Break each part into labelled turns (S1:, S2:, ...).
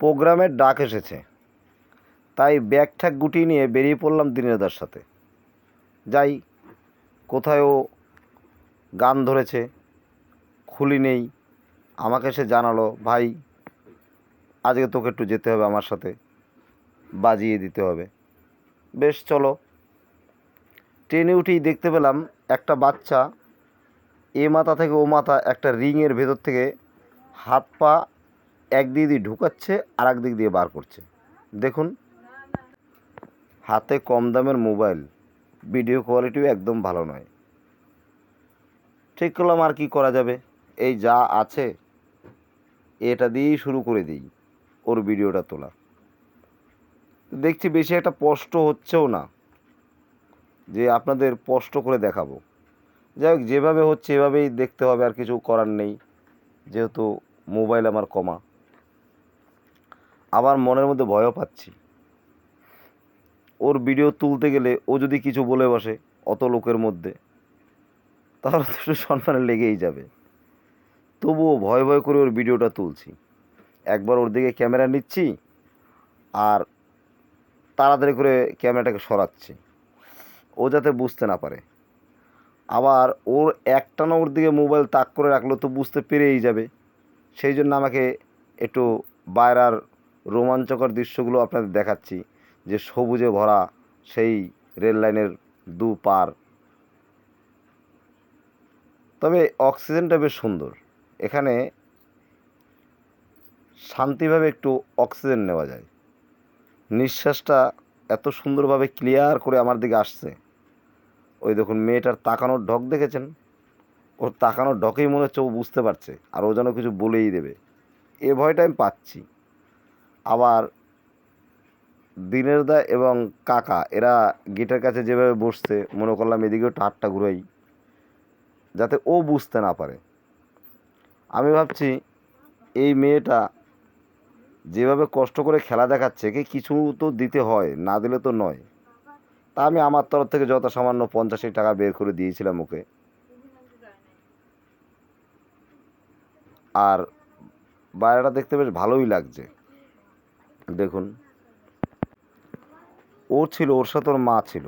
S1: প্রোগ্রামের ডাক এসেছে। তাই ব্যাগ ঠ্যাগ গুটিয়ে নিয়ে বেরিয়ে পড়লাম দিনেরদার সাথে। যাই, কোথায় ও গান ধরেছে, খুলি নেই, আমাকে সে জানালো, ভাই, আজকে তোকে একটু যেতে হবে আমার সাথে, বাজিয়ে দিতে হবে। বেশ, চলো। ট্রেনে উঠেই দেখতে পেলাম একটা বাচ্চা, এ মাথা থেকে ও মাথা একটা রিংয়ের ভেতর থেকে হাত পা এক দিক দিয়ে ঢুকাচ্ছে আর এক দিক দিয়ে বার করছে। দেখুন, হাতে কম দামের মোবাইল ভিডিও কোয়ালিটিও একদম ভালো নয়। ঠিক করলাম আর কি করা যাবে? এই যা আছে, এটা দিয়েই শুরু করে দিই, ওর ভিডিওটা তোলা দেখছি বেশি একটা স্পষ্ট হচ্ছেও না, যে আপনাদের স্পষ্ট করে দেখাবো। যাই হোক, যেভাবে হচ্ছে এভাবেই দেখতে হবে, আর কিছু করার নেই, যেহেতু মোবাইল আমার কমা। আবার মনের মধ্যে ভয়ও পাচ্ছি। ওর ভিডিও তুলতে গেলে ও যদি কিছু বলে বসে অত লোকের মধ্যে, তাহলে তো সম্মানে লেগেই যাবে। তবুও ভয় ভয় করে ওর ভিডিওটা তুলছি। একবার ওর দিকে ক্যামেরা নিচ্ছি আর তাড়াতাড়ি করে ক্যামেরাটাকে সরাচ্ছি। ও যাতে বুঝতে না পারে। আবার ওর একটানা ওর দিকে মোবাইল তাক করে রাখল তো বুঝতে পেরেই যাবে। সেই জন্য আমাকে একটু বাইরার রোমাঞ্চকর দৃশ্যগুলো আপনাদের দেখাচ্ছি, যে সবুজে ভরা সেই রেল লাইনের দু পার তবে অক্সিজেনটা বেশ সুন্দর। এখানে শান্তিভাবে একটু অক্সিজেন নেওয়া যায়। নিঃশ্বাসটা এত সুন্দরভাবে ক্লিয়ার করে আমার দিকে আসছে। ওই দেখুন, মেয়েটার তাকানোর ঢক দেখেছেন? ওর তাকানোর ঢকেই মনে হচ্ছে ও বুঝতে পারছে, আর ও যেন কিছু বলেই দেবে। এ ভয়টা আমি পাচ্ছি। আবার দিনের দা এবং কাকা, এরা গেটের কাছে যেভাবে বসছে, মনে করলাম এদিকেও টাটটা ঘুরাই, যাতে ও বুঝতে না পারে। আমি ভাবছি, এই মেয়েটা যেভাবে কষ্ট করে খেলা দেখাচ্ছে কি কিছু তো দিতে হয়, না দিলে তো নয়। তা আমি আমার তরফ থেকে যত সামান্য পঞ্চাশি টাকা বের করে দিয়েছিলাম ওকে। আর বাইরেটা দেখতে বেশ ভালোই লাগছে। দেখুন। ও ছিল, ওর সাথে ওর মা ছিল।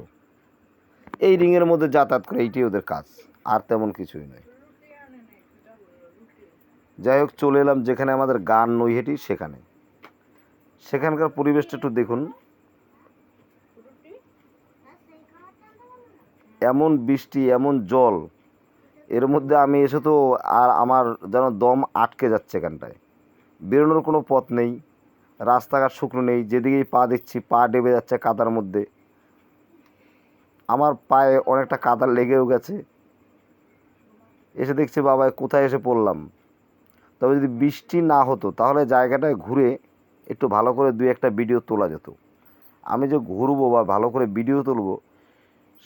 S1: এই রিংয়ের মধ্যে যাতায়াত করে এইটাই ওদের কাজ, আর তেমন কিছুই নয়। যাই হোক, চলে এলাম যেখানে আমাদের গান নৈহেটি, সেখানে। সেখানকার পরিবেশটা একটু দেখুন। এমন বৃষ্টি, এমন জল, এর মধ্যে আমি এসে তো আর আমার যেন দম আটকে যাচ্ছে এখানটায়। বেরোনোর কোনো পথ নেই। রাস্তাঘাট শুকনো নেই, যেদিকেই পা দিচ্ছি, পা ডেবে যাচ্ছে কাদার মধ্যে। আমার পায়ে অনেকটা কাদা লেগেও গেছে। এসে দেখছি বাবা, কোথায় এসে পড়লাম? তবে যদি বৃষ্টি না হতো, তাহলে জায়গাটায় ঘুরে একটু ভালো করে দুই একটা ভিডিও তোলা যেত। আমি যে ঘুরবো বা ভালো করে ভিডিও তুলবো,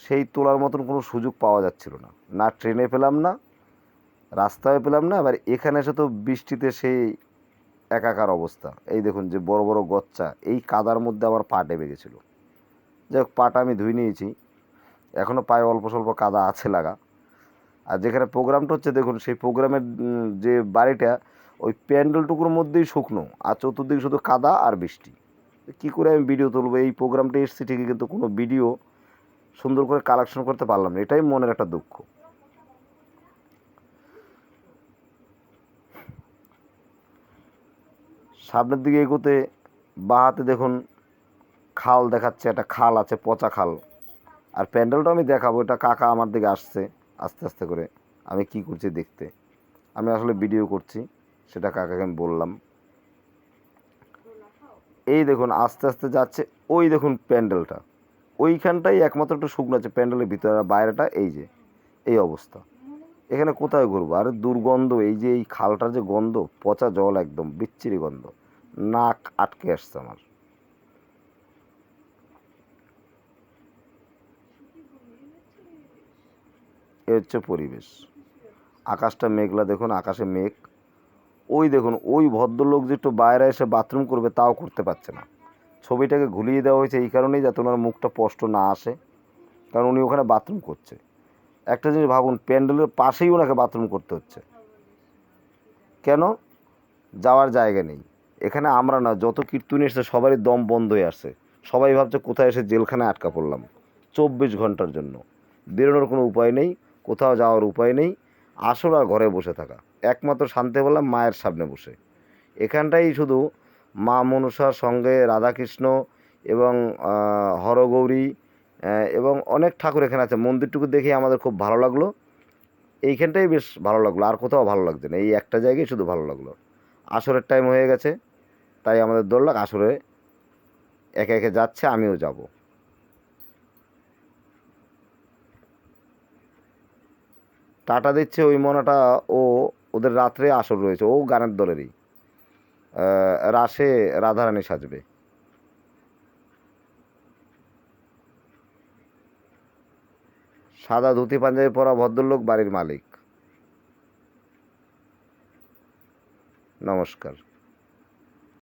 S1: সেই তোলার মতন কোনো সুযোগ পাওয়া যাচ্ছিল না। না ট্রেনে পেলাম না, রাস্তায় পেলাম না এবার এখানে এসে তো বৃষ্টিতে সেই একাকার অবস্থা। এই দেখুন যে বড় বড় গচ্চা, এই কাদার মধ্যে আমার পা ডেবে গেছিল। যাই হোক পাটা আমি ধুই নিয়েছি। এখনও পায়ে অল্প স্বল্প কাদা আছে লাগা। আর যেখানে প্রোগ্রামটা হচ্ছে, দেখুন সেই প্রোগ্রামের যে বাড়িটা, ওই প্যান্ডেলটুকুর মধ্যেই শুকনো, আর চতুর্দিকে শুধু কাদা আর বৃষ্টি। কী করে আমি ভিডিও তুলবো? এই প্রোগ্রামটা এসেছি ঠিকই, কিন্তু কোনো ভিডিও সুন্দর করে কালেকশন করতে পারলাম না। এটাই মনের একটা দুঃখ। সামনের দিকে এগোতে বাঁ হাতে দেখুন খাল দেখাচ্ছে, একটা খাল আছে, পচা খাল। আর প্যান্ডেলটা আমি দেখাবো, এটা কাকা আমার দিকে আসছে, আস্তে আস্তে করে। আমি কি করছি দেখতে। আমি আসলে ভিডিও করছি, সেটা কাকাকে আমি বললাম। এই দেখুন, আস্তে আস্তে যাচ্ছে, ওই দেখুন প্যান্ডেলটা। ওইখানটাই একমাত্র একটু শুকনো আছে, প্যান্ডেলের ভিতরে বাইরেটা এই যে, এই অবস্থা। এখানে কোথায় ঘুরবো? আরে দুর্গন্ধ, এই যে এই খালটার যে গন্ধ, পচা জল একদম, বিচ্ছিরি গন্ধ। নাক আটকে আসছে আমার। এ হচ্ছে পরিবেশ। আকাশটা মেঘলা, দেখুন আকাশে মেঘ। ওই দেখুন, ওই ভদ্রলোক যে একটু বাইরে এসে বাথরুম করবে, তাও করতে পারছে না। ছবিটাকে ঘুলিয়ে দেওয়া হয়েছে এই কারণেই যাতে ওনার মুখটা স্পষ্ট না আসে। কারণ উনি ওখানে বাথরুম করছে। একটা জিনিস ভাবুন, প্যান্ডেলের পাশেই ওনাকে বাথরুম করতে হচ্ছে। কেন? যাওয়ার জায়গা নেই। এখানে আমরা না, যত কীর্তনী এসছে সবারই দম বন্ধ হয়ে আসছে। সবাই ভাবছে কোথায় এসে জেলখানায় আটকা পড়লাম। চব্বিশ ঘণ্টার জন্য। বেরোনোর কোনো উপায় নেই, কোথাও যাওয়ার উপায় নেই। আসল আর ঘরে বসে থাকা। একমাত্র শান্তি বললাম, মায়ের সামনে বসে। এখানটাই শুধু মা মনসার সঙ্গে রাধাকৃষ্ণ এবং হরগৌরী এবং অনেক ঠাকুর এখানে আছে। মন্দিরটুকু দেখে আমাদের খুব ভালো লাগল। এইখানটাই বেশ ভালো লাগল। আর কোথাও ভালো লাগছে না। এই একটা জায়গায় শুধু ভালো লাগল। আসরের টাইম হয়ে গেছে। তাই আমাদের দৌড়লাক আসরে একে একে যাচ্ছে, আমিও যাব। টাটা দিচ্ছে ওই মনাটা। ও, ওদের রাত্রে আসর রয়েছে। ও গানের দলেরই। রাসে রাধারানী সাজবে। সাদা ধুতি পাঞ্জাবি পরা ভদ্রলোক বাড়ির মালিক। নমস্কার।